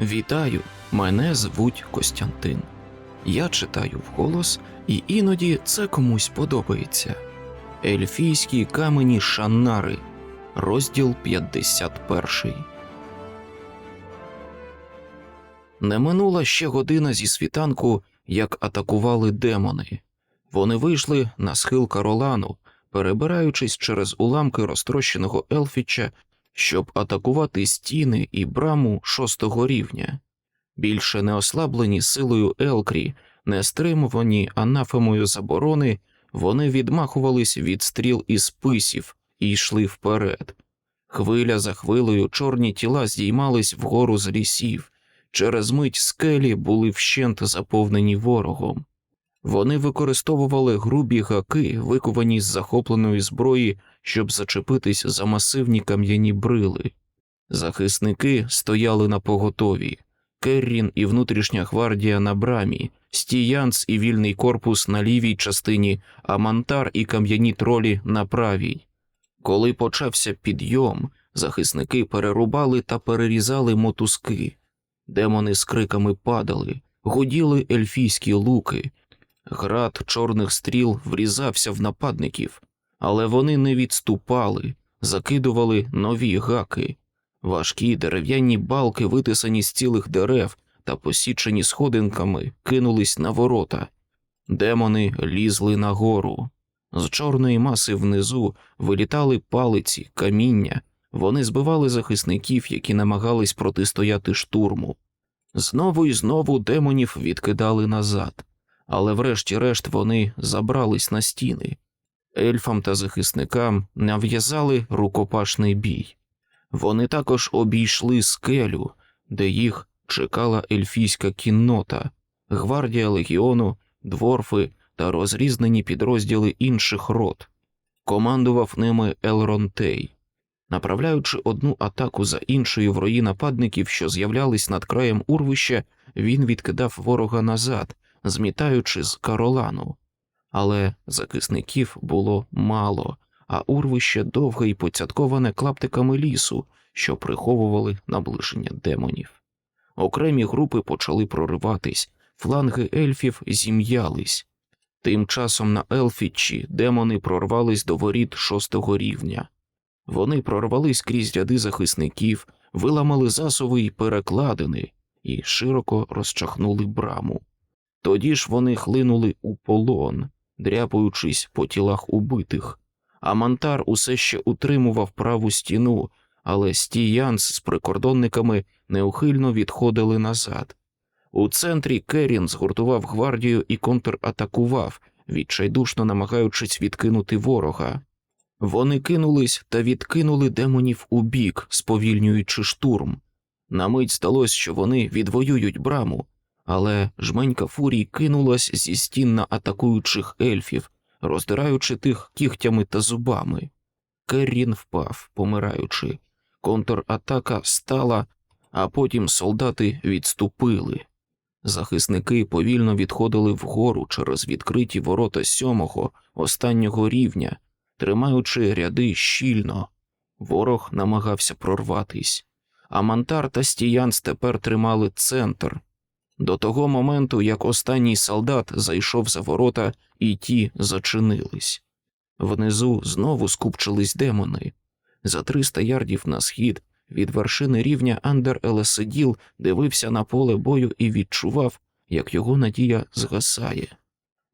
Вітаю, мене звуть Костянтин. Я читаю вголос, і іноді це комусь подобається. Ельфійські камені Шаннари, розділ 51. Не минула ще година зі світанку, як атакували демони. Вони вийшли на схил Каролану, перебираючись через уламки розтрощеного Елфіча щоб атакувати стіни і браму шостого рівня. Більше не ослаблені силою Елкрі, не стримувані анафемою заборони, вони відмахувались від стріл і списів і йшли вперед. Хвиля за хвилею чорні тіла здіймались вгору з лісів, через мить скелі були вщент заповнені ворогом. Вони використовували грубі гаки, виковані з захопленої зброї, щоб зачепитись за масивні кам'яні брили. Захисники стояли на поготові. Керрін і внутрішня гвардія на брамі, стіянц і вільний корпус на лівій частині, а мантар і кам'яні тролі на правій. Коли почався підйом, захисники перерубали та перерізали мотузки. Демони з криками падали, гуділи ельфійські луки, Град чорних стріл врізався в нападників, але вони не відступали, закидували нові гаки, важкі дерев'яні балки, витисані з цілих дерев та посічені сходинками, кинулись на ворота. Демони лізли нагору. З чорної маси внизу вилітали палиці, каміння, вони збивали захисників, які намагались протистояти штурму. Знову і знову демонів відкидали назад але врешті-решт вони забрались на стіни. Ельфам та захисникам нав'язали рукопашний бій. Вони також обійшли скелю, де їх чекала ельфійська кіннота, гвардія легіону, дворфи та розрізнені підрозділи інших род. Командував ними Елронтей. Направляючи одну атаку за іншою в рої нападників, що з'являлись над краєм урвища, він відкидав ворога назад, змітаючи з Каролану, але захисників було мало, а урвище довге і поцятковане клаптиками лісу, що приховували наближення демонів. Окремі групи почали прориватись, фланги ельфів зім'ялись. Тим часом на Елфічі демони прорвались до воріт шостого рівня. Вони прорвались крізь ряди захисників, виламали засови й перекладини і широко розчахнули браму. Тоді ж вони хлинули у полон, дряпаючись по тілах убитих, а Мантар усе ще утримував праву стіну, але стіянс з прикордонниками неухильно відходили назад. У центрі Керін згуртував гвардію і контратакував, відчайдушно намагаючись відкинути ворога. Вони кинулись та відкинули демонів у бік, сповільнюючи штурм. На мить здалось, що вони відвоюють браму, але жменька фурій кинулась зі стін на атакуючих ельфів, роздираючи тих кігтями та зубами. Керрін впав, помираючи. Контратака стала, а потім солдати відступили. Захисники повільно відходили вгору через відкриті ворота сьомого, останнього рівня, тримаючи ряди щільно. Ворог намагався прорватись, а Мантар та Стіянс тепер тримали центр, до того моменту, як останній солдат зайшов за ворота, і ті зачинились. Внизу знову скупчились демони. За триста ярдів на схід від вершини рівня Андер Елесиділ дивився на поле бою і відчував, як його надія згасає.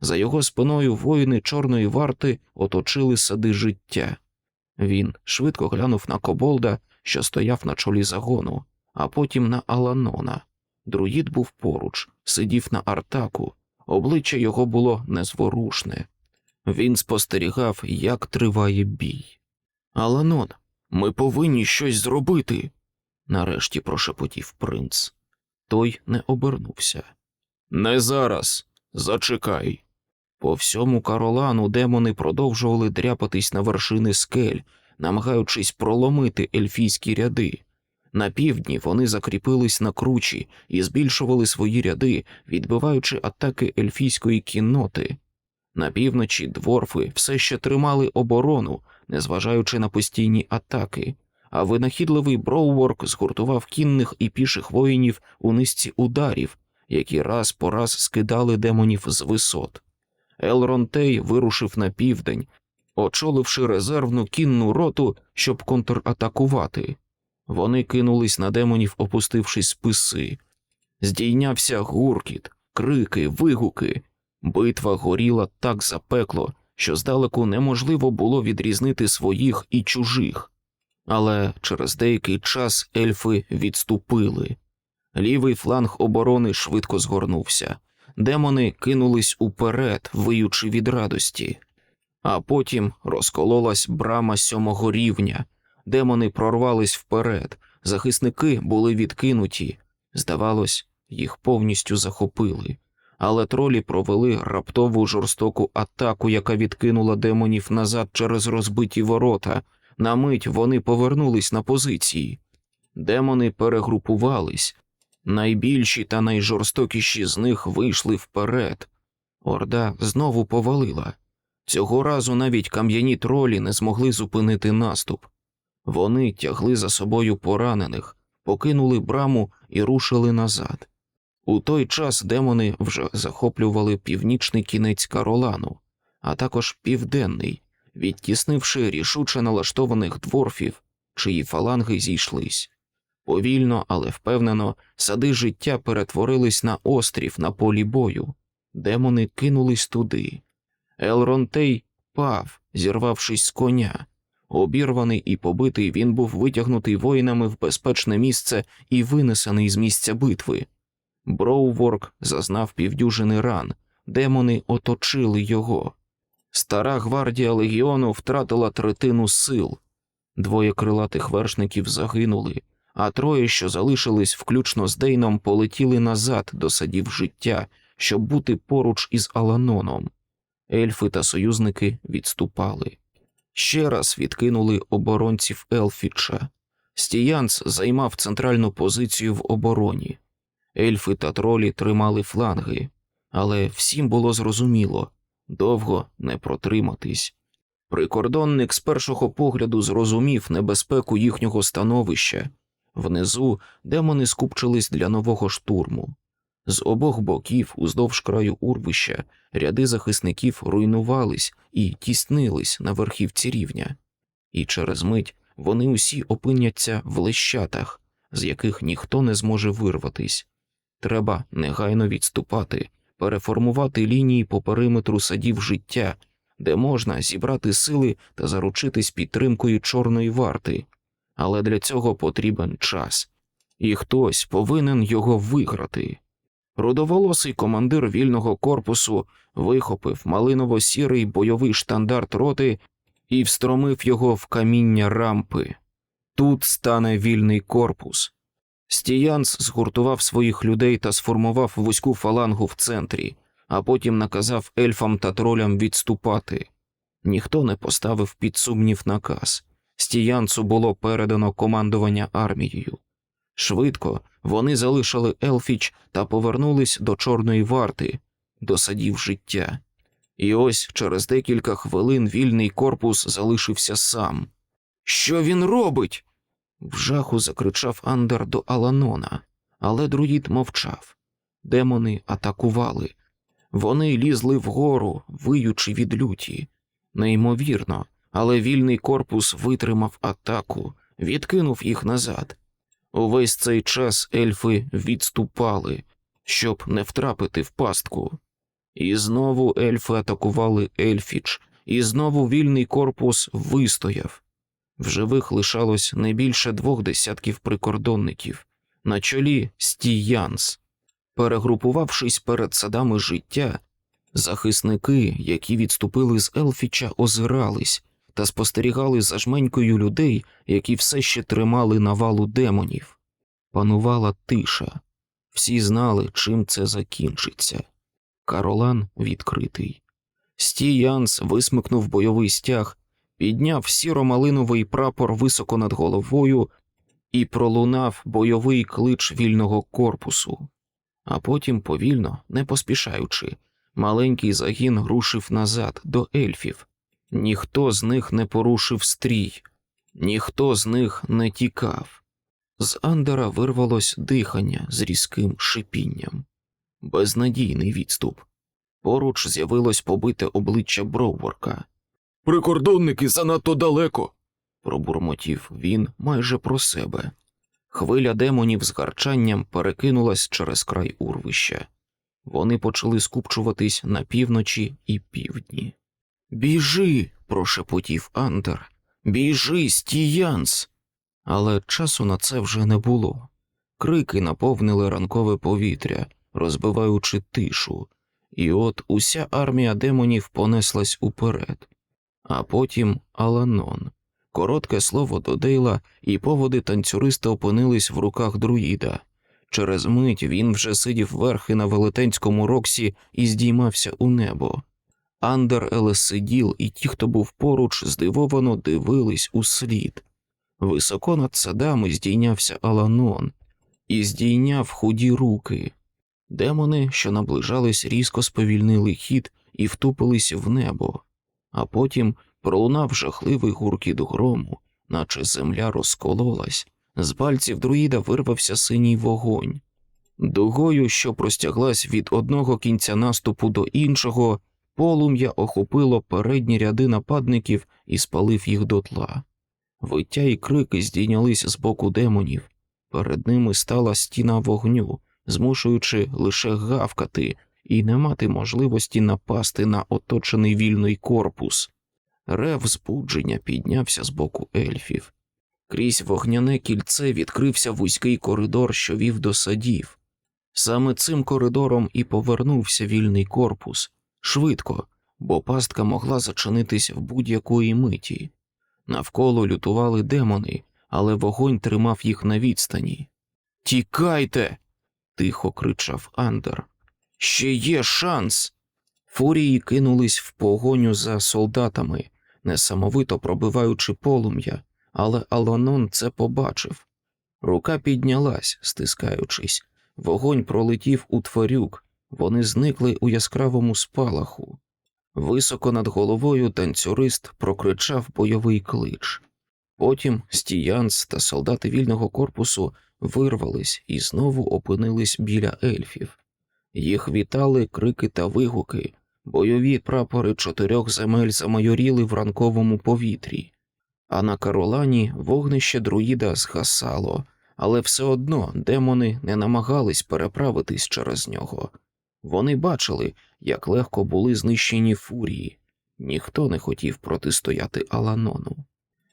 За його спиною воїни Чорної варти оточили сади життя. Він швидко глянув на Коболда, що стояв на чолі загону, а потім на Аланона. Друїд був поруч, сидів на артаку, обличчя його було незворушне. Він спостерігав, як триває бій. Аланон, ми повинні щось зробити, нарешті прошепотів принц. Той не обернувся. Не зараз, зачекай. По всьому Каролану демони продовжували дряпатись на вершини скель, намагаючись проломити ельфійські ряди. На півдні вони закріпились на кручі і збільшували свої ряди, відбиваючи атаки ельфійської кінноти. На півночі дворфи все ще тримали оборону, незважаючи на постійні атаки, а винахідливий Броуворк згуртував кінних і піших воїнів у низці ударів, які раз по раз скидали демонів з висот. Елронтей вирушив на південь, очоливши резервну кінну роту, щоб контратакувати. Вони кинулись на демонів, опустившись списи. Здійнявся гуркіт, крики, вигуки. Битва горіла так запекло, що здалеку неможливо було відрізнити своїх і чужих. Але через деякий час ельфи відступили. Лівий фланг оборони швидко згорнувся. Демони кинулись уперед, виючи від радості. А потім розкололась брама сьомого рівня. Демони прорвались вперед, захисники були відкинуті. Здавалось, їх повністю захопили. Але тролі провели раптову жорстоку атаку, яка відкинула демонів назад через розбиті ворота. На мить вони повернулись на позиції. Демони перегрупувались. Найбільші та найжорстокіші з них вийшли вперед. Орда знову повалила. Цього разу навіть кам'яні тролі не змогли зупинити наступ. Вони тягли за собою поранених, покинули браму і рушили назад. У той час демони вже захоплювали північний кінець Каролану, а також південний, відтіснивши рішуче налаштованих дворфів, чиї фаланги зійшлись. Повільно, але впевнено, сади життя перетворились на острів на полі бою. Демони кинулись туди. Елронтей пав, зірвавшись з коня. Обірваний і побитий, він був витягнутий воїнами в безпечне місце і винесений з місця битви. Броуворк зазнав півдюжини ран, демони оточили його. Стара гвардія легіону втратила третину сил. Двоє крилатих вершників загинули, а троє, що залишились включно з Дейном, полетіли назад до садів життя, щоб бути поруч із Аланоном. Ельфи та союзники відступали. Ще раз відкинули оборонців Елфіча. Стіянц займав центральну позицію в обороні. Ельфи та тролі тримали фланги, але всім було зрозуміло довго не протриматись. Прикордонник з першого погляду зрозумів небезпеку їхнього становища. Внизу демони скупчились для нового штурму. З обох боків, уздовж краю урвища, ряди захисників руйнувались і тіснились на верхівці рівня, і через мить вони усі опиняться в лещатах, з яких ніхто не зможе вирватись. Треба негайно відступати, переформувати лінії по периметру садів життя, де можна зібрати сили та заручитись підтримкою чорної варти. Але для цього потрібен час, і хтось повинен його виграти. Рудоволосий командир вільного корпусу вихопив малиново-сірий бойовий штандарт роти і встромив його в каміння рампи. Тут стане вільний корпус. Стіянс згуртував своїх людей та сформував вузьку фалангу в центрі, а потім наказав ельфам та тролям відступати. Ніхто не поставив під сумнів наказ. Стіянцу було передано командування армією. Швидко вони залишили Елфіч та повернулись до Чорної варти, до садів життя. І ось через декілька хвилин вільний корпус залишився сам. Що він робить? В жаху закричав Андер до Аланона, але друїд мовчав. Демони атакували. Вони лізли вгору, виючи від люті. Неймовірно, але вільний корпус витримав атаку, відкинув їх назад. Увесь цей час ельфи відступали, щоб не втрапити в пастку. І знову ельфи атакували Ельфіч, і знову вільний корпус вистояв. В живих лишалось не більше двох десятків прикордонників, на чолі стіянс. Перегрупувавшись перед садами життя, захисники, які відступили з Елфіча, озирались та спостерігали за жменькою людей, які все ще тримали навалу демонів. Панувала тиша, всі знали, чим це закінчиться. Каролан відкритий. Стіянс висмикнув бойовий стяг, підняв сіро-малиновий прапор високо над головою і пролунав бойовий клич вільного корпусу. А потім, повільно, не поспішаючи, маленький загін рушив назад до ельфів. Ніхто з них не порушив стрій. Ніхто з них не тікав. З Андера вирвалось дихання з різким шипінням, безнадійний відступ. Поруч з'явилось побите обличчя Броуворка. Прикордонники занадто далеко. пробурмотів він майже про себе. Хвиля демонів з гарчанням перекинулась через край урвища. Вони почали скупчуватись на півночі і півдні. Біжи. прошепотів Андер. Біжи, стіянс. Але часу на це вже не було. Крики наповнили ранкове повітря, розбиваючи тишу, і от уся армія демонів понеслась уперед. А потім Аланон. Коротке слово до Дейла, і поводи танцюриста опинились в руках друїда. Через мить він вже сидів верхи на велетенському роксі і здіймався у небо. Андер Елесиділ і ті, хто був поруч, здивовано дивились у слід. Високо над садами здійнявся Аланон і здійняв худі руки. Демони, що наближались, різко сповільнили хід і втупились в небо, а потім пролунав жахливий гуркіт грому, наче земля розкололась, з пальців друїда вирвався синій вогонь. Дугою, що простяглась від одного кінця наступу до іншого, полум'я охопило передні ряди нападників і спалив їх дотла. Виття і крики здійнялись з боку демонів. Перед ними стала стіна вогню, змушуючи лише гавкати і не мати можливості напасти на оточений вільний корпус. Рев збудження піднявся з боку ельфів. Крізь вогняне кільце відкрився вузький коридор, що вів до садів. Саме цим коридором і повернувся вільний корпус швидко, бо пастка могла зачинитись в будь-якої миті. Навколо лютували демони, але вогонь тримав їх на відстані. Тікайте. тихо кричав Андер. Ще є шанс. Фурії кинулись в погоню за солдатами, несамовито пробиваючи полум'я, але Аланон це побачив. Рука піднялась, стискаючись, вогонь пролетів у тварюк, вони зникли у яскравому спалаху. Високо над головою танцюрист прокричав бойовий клич. Потім стіянс та солдати вільного корпусу вирвались і знову опинились біля ельфів. Їх вітали крики та вигуки, бойові прапори чотирьох земель замайоріли в ранковому повітрі, а на Каролані вогнище друїда згасало, але все одно демони не намагались переправитись через нього. Вони бачили, як легко були знищені фурії, ніхто не хотів протистояти Аланону.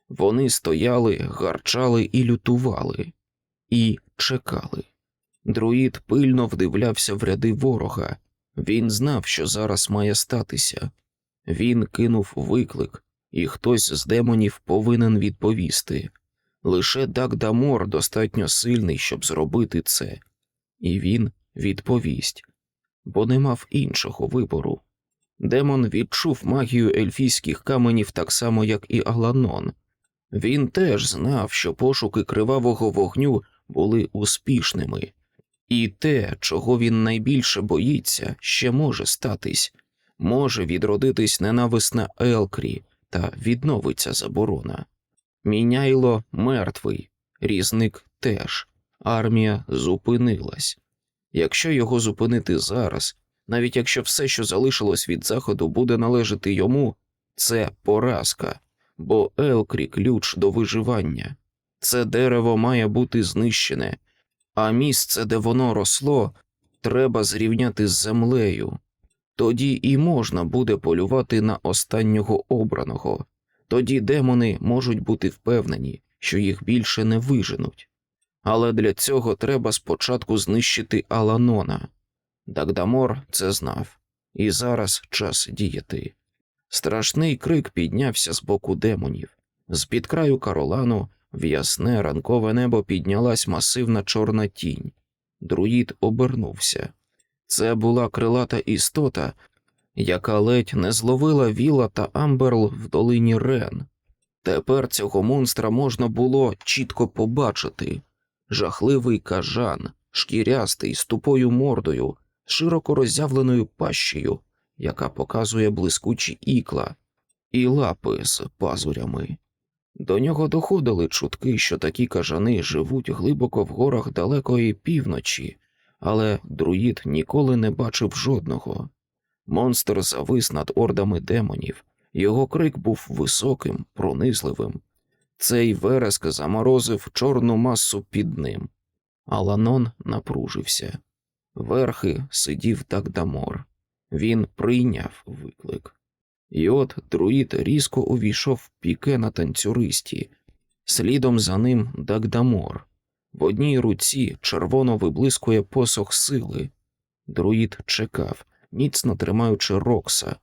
Вони стояли, гарчали і лютували, і чекали. Друїд пильно вдивлявся в ряди ворога. Він знав, що зараз має статися. Він кинув виклик, і хтось з демонів повинен відповісти. Лише Дагдамор достатньо сильний, щоб зробити це, і він відповість, бо не мав іншого вибору. Демон відчув магію ельфійських каменів так само, як і Аланон. Він теж знав, що пошуки кривавого вогню були успішними, і те, чого він найбільше боїться, ще може статись, може відродитись ненависна Елкрі та відновиться заборона. Міняйло мертвий, різник теж, армія зупинилась. Якщо його зупинити зараз, навіть якщо все, що залишилось від заходу, буде належати йому, це поразка, бо Елкрі ключ до виживання. Це дерево має бути знищене, а місце, де воно росло, треба зрівняти з землею. Тоді і можна буде полювати на останнього обраного, тоді демони можуть бути впевнені, що їх більше не виженуть. Але для цього треба спочатку знищити Аланона. Дагдамор це знав, і зараз час діяти. Страшний крик піднявся з боку демонів. З під краю Каролану в ясне ранкове небо піднялась масивна чорна тінь. Друїд обернувся. Це була крилата істота, яка ледь не зловила Віла та Амберл в долині Рен. Тепер цього монстра можна було чітко побачити жахливий кажан, шкірястий, з тупою мордою, широко роззявленою пащею, яка показує блискучі ікла, і лапи з пазурями. До нього доходили чутки, що такі кажани живуть глибоко в горах далекої півночі, але друїд ніколи не бачив жодного. Монстр завис над ордами демонів, його крик був високим, пронизливим. Цей вереск заморозив чорну масу під ним. Аланон напружився. Верхи сидів Дагдамор. Він прийняв виклик. І от друїд різко увійшов в піке на танцюристі, слідом за ним Дагдамор. В одній руці червоно виблискує посох сили. Друїд чекав, міцно тримаючи Рокса.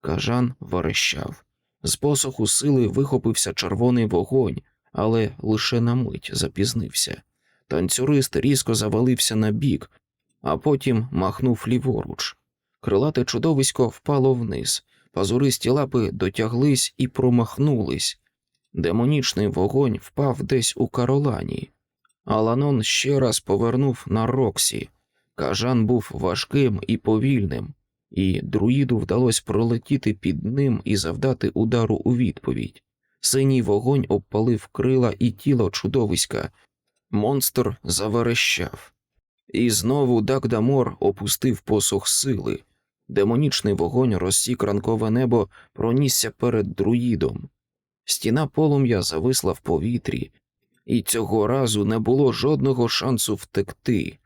Кажан верещав. З посоху сили вихопився червоний вогонь, але лише на мить запізнився. Танцюрист різко завалився на бік, а потім махнув ліворуч. Крилате чудовисько впало вниз, пазуристі лапи дотяглись і промахнулись. Демонічний вогонь впав десь у Каролані. Аланон ще раз повернув на Роксі. Кажан був важким і повільним, і друїду вдалося пролетіти під ним і завдати удару у відповідь. Синій вогонь обпалив крила і тіло чудовиська. Монстр заверещав. І знову Дагдамор опустив посох сили. Демонічний вогонь розсік ранкове небо, пронісся перед друїдом. Стіна полум'я зависла в повітрі, і цього разу не було жодного шансу втекти.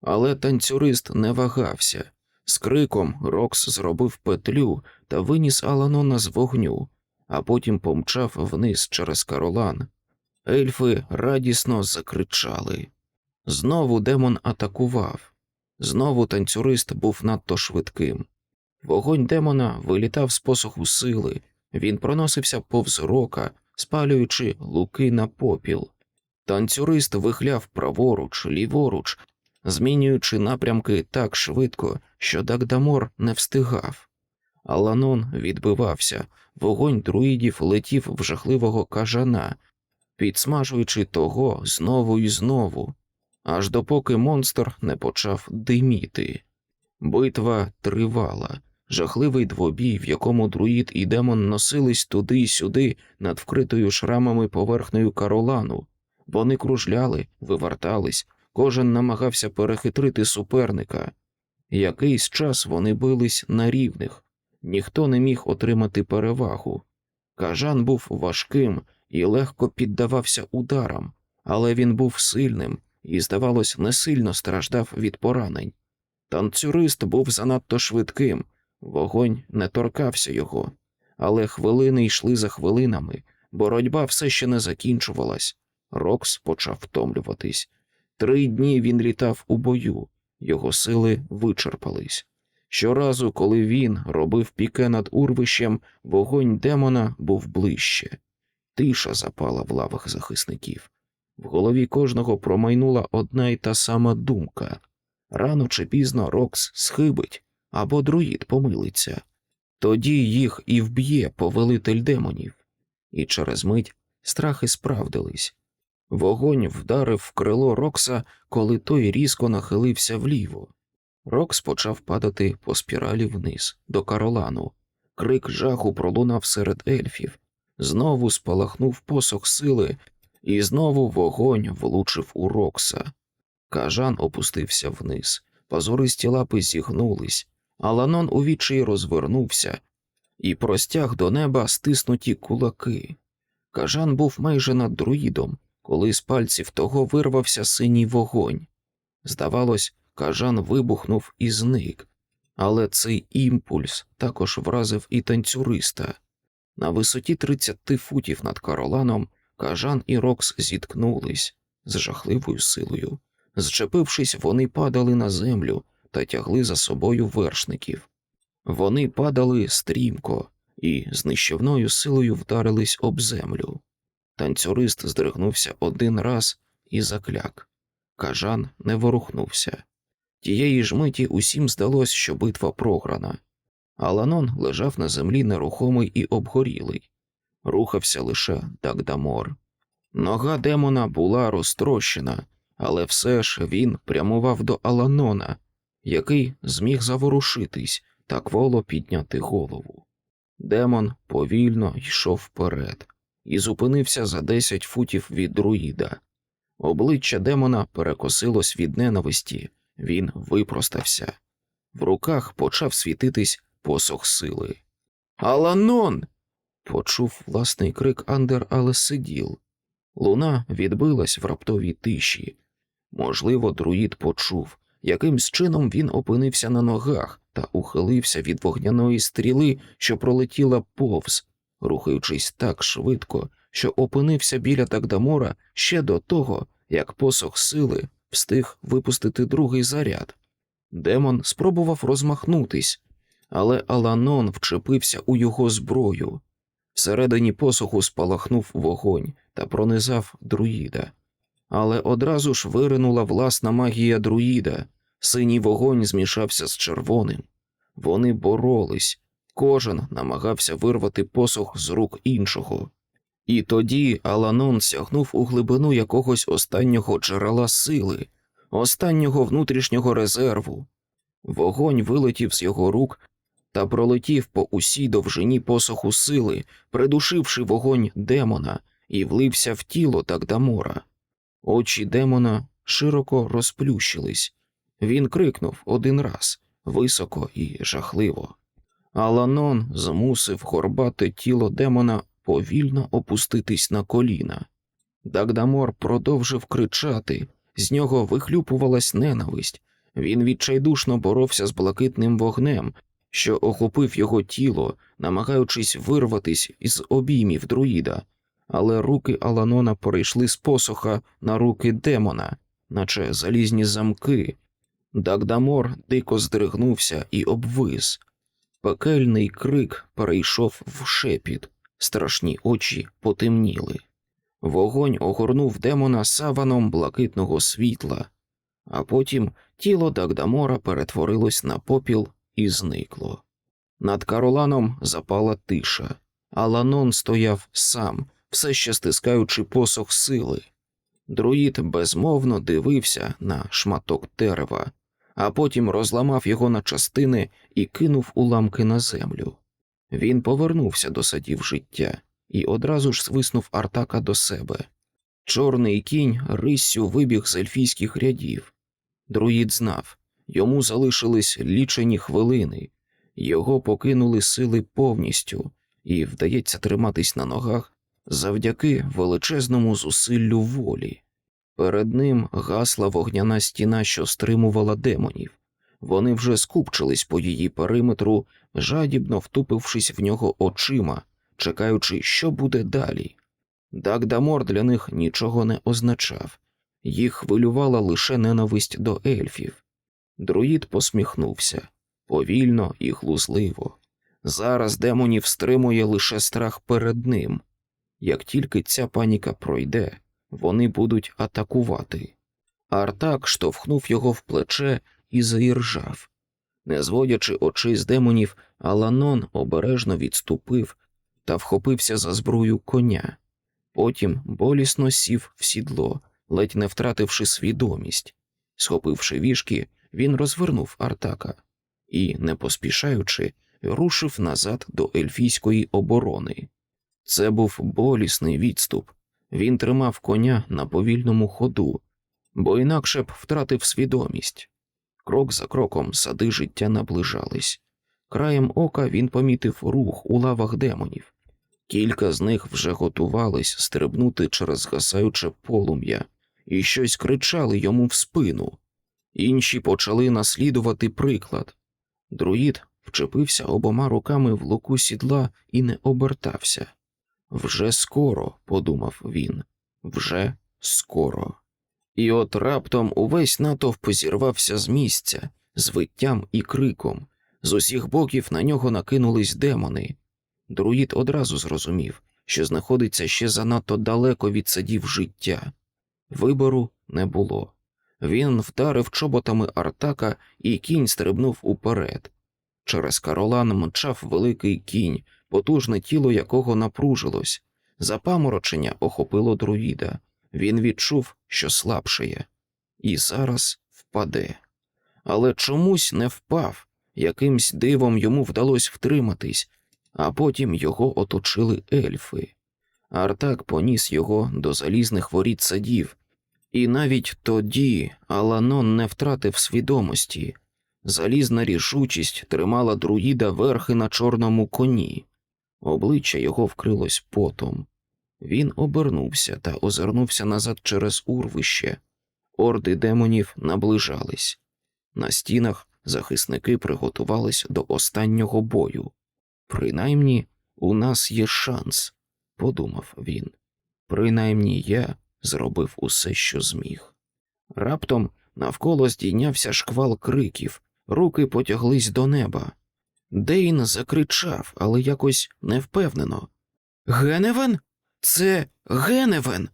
Але танцюрист не вагався. З криком Рокс зробив петлю та виніс Аланона з вогню, а потім помчав вниз через Каролан. Ельфи радісно закричали. Знову демон атакував. Знову танцюрист був надто швидким. Вогонь демона вилітав з посоху сили, він проносився повз рока, спалюючи луки на попіл. Танцюрист вихляв праворуч, ліворуч, змінюючи напрямки так швидко, що Дагдамор не встигав. Аланон відбивався, вогонь друїдів летів в жахливого кажана, підсмажуючи того знову і знову, аж допоки монстр не почав диміти. Битва тривала, жахливий двобій, в якому друїд і демон носились туди й сюди над вкритою шрамами поверхнею Каролану. Вони кружляли, вивертались, кожен намагався перехитрити суперника. Якийсь час вони бились на рівних, ніхто не міг отримати перевагу. Кажан був важким і легко піддавався ударам, але він був сильним і, здавалось, не сильно страждав від поранень. Танцюрист був занадто швидким, вогонь не торкався його, але хвилини йшли за хвилинами, боротьба все ще не закінчувалась. Рокс почав втомлюватись. Три дні він літав у бою, його сили вичерпались. Щоразу, коли він робив піке над урвищем, вогонь демона був ближче. Тиша запала в лавах захисників. В голові кожного промайнула одна й та сама думка рано чи пізно Рокс схибить або друїд помилиться. Тоді їх і вб'є повелитель демонів. І через мить страхи справдились. Вогонь вдарив в крило Рокса, коли той різко нахилився вліво. Рокс почав падати по спіралі вниз, до Каролану. Крик жаху пролунав серед ельфів. Знову спалахнув посох сили, і знову вогонь влучив у Рокса. Кажан опустився вниз, пазуристі лапи зігнулись, а Ланон у відчаї розвернувся і простяг до неба стиснуті кулаки. Кажан був майже над друїдом, коли з пальців того вирвався синій вогонь. Здавалось, кажан вибухнув і зник, але цей імпульс також вразив і танцюриста. На висоті 30 футів над Кароланом кажан і Рокс зіткнулись з жахливою силою. Зчепившись, вони падали на землю та тягли за собою вершників. Вони падали стрімко і з нищівною силою вдарились об землю. Танцюрист здригнувся один раз і закляк. Кажан не ворухнувся. Тієї ж миті усім здалось, що битва програна. Аланон лежав на землі нерухомий і обгорілий. Рухався лише Дагдамор. Нога демона була розтрощена, але все ж він прямував до Аланона, який зміг заворушитись та кволо підняти голову. Демон повільно йшов вперед. І зупинився за десять футів від друїда. Обличчя демона перекосилось від ненависті, він випростався. В руках почав світитись посох сили. Аланон. почув власний крик Андер, але сиділ. Луна відбилась в раптовій тиші. Можливо, друїд почув, якимсь чином він опинився на ногах та ухилився від вогняної стріли, що пролетіла повз, рухаючись так швидко, що опинився біля Тагдамора ще до того, як посох сили встиг випустити другий заряд. Демон спробував розмахнутись, але Аланон вчепився у його зброю. Всередині посоху спалахнув вогонь та пронизав друїда. Але одразу ж виринула власна магія друїда. Синій вогонь змішався з червоним. Вони боролись, кожен намагався вирвати посох з рук іншого. І тоді Аланон сягнув у глибину якогось останнього джерела сили, останнього внутрішнього резерву. Вогонь вилетів з його рук та пролетів по усій довжині посоху сили, придушивши вогонь демона, і влився в тіло Тагдамора. Очі демона широко розплющились. Він крикнув один раз високо і жахливо. Аланон змусив горбате тіло демона повільно опуститись на коліна. Дагдамор продовжив кричати, з нього вихлюпувалась ненависть. Він відчайдушно боровся з блакитним вогнем, що охопив його тіло, намагаючись вирватись із обіймів друїда, але руки Аланона перейшли з посоха на руки демона, наче залізні замки. Дагдамор дико здригнувся і обвис. Пекельний крик перейшов в шепіт, страшні очі потемніли. Вогонь огорнув демона саваном блакитного світла, а потім тіло Дагдамора перетворилось на попіл і зникло. Над Кароланом запала тиша, а Ланон стояв сам, все ще стискаючи посох сили. Друїд безмовно дивився на шматок дерева, а потім розламав його на частини і кинув уламки на землю. Він повернувся до садів життя і одразу ж свиснув Артака до себе. Чорний кінь риссю вибіг з ельфійських рядів. Друїд знав, йому залишились лічені хвилини, його покинули сили повністю, і вдається триматись на ногах завдяки величезному зусиллю волі. Перед ним гасла вогняна стіна, що стримувала демонів. Вони вже скупчились по її периметру, жадібно втупившись в нього очима, чекаючи, що буде далі. Дагдамор для них нічого не означав, їх хвилювала лише ненависть до ельфів. Друїд посміхнувся повільно і глузливо. Зараз демонів стримує лише страх перед ним. Як тільки ця паніка пройде, вони будуть атакувати. Артак штовхнув його в плече і заіржав. Не зводячи очей з демонів, Аланон обережно відступив та вхопився за зброю коня. Потім болісно сів в сідло, ледь не втративши свідомість. Схопивши вішки, він розвернув Артака і, не поспішаючи, рушив назад до ельфійської оборони. Це був болісний відступ. Він тримав коня на повільному ходу, бо інакше б втратив свідомість. Крок за кроком сади життя наближались. Краєм ока він помітив рух у лавах демонів. Кілька з них вже готувались стрибнути через гасаюче полум'я і щось кричали йому в спину. Інші почали наслідувати приклад. Друїд вчепився обома руками в луку сідла і не обертався. Вже скоро, подумав він, вже скоро. І от раптом увесь натовп зірвався з місця, з виттям і криком. З усіх боків на нього накинулись демони. Друїд одразу зрозумів, що знаходиться ще занадто далеко від садів життя. Вибору не було. Він вдарив чоботами Артака, і кінь стрибнув уперед. Через Каролан мчав великий кінь, потужне тіло якого напружилось. Запаморочення охопило друїда. Він відчув, що слабшає, і зараз впаде. Але чомусь не впав, якимсь дивом йому вдалося втриматись, а потім його оточили ельфи. Артак поніс його до залізних воріт садів, і навіть тоді Аланон не втратив свідомості. Залізна рішучість тримала друїда верхи на чорному коні. Обличчя його вкрилось потом. Він обернувся та озирнувся назад через урвище. Орди демонів наближались. На стінах захисники приготувались до останнього бою. Принаймні, у нас є шанс, подумав він. Принаймні я зробив усе, що зміг. Раптом навколо здійнявся шквал криків, руки потяглись до неба. Дейн закричав, але якось невпевнено. Геневен? Це Геневен.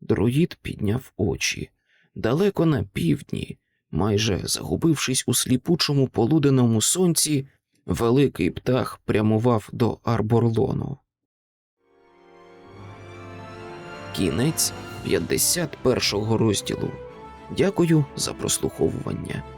Друїд підняв очі. Далеко на півдні, майже загубившись у сліпучому полуденному сонці, великий птах прямував до Арборлону. Кінець 51 розділу. Дякую за прослуховування.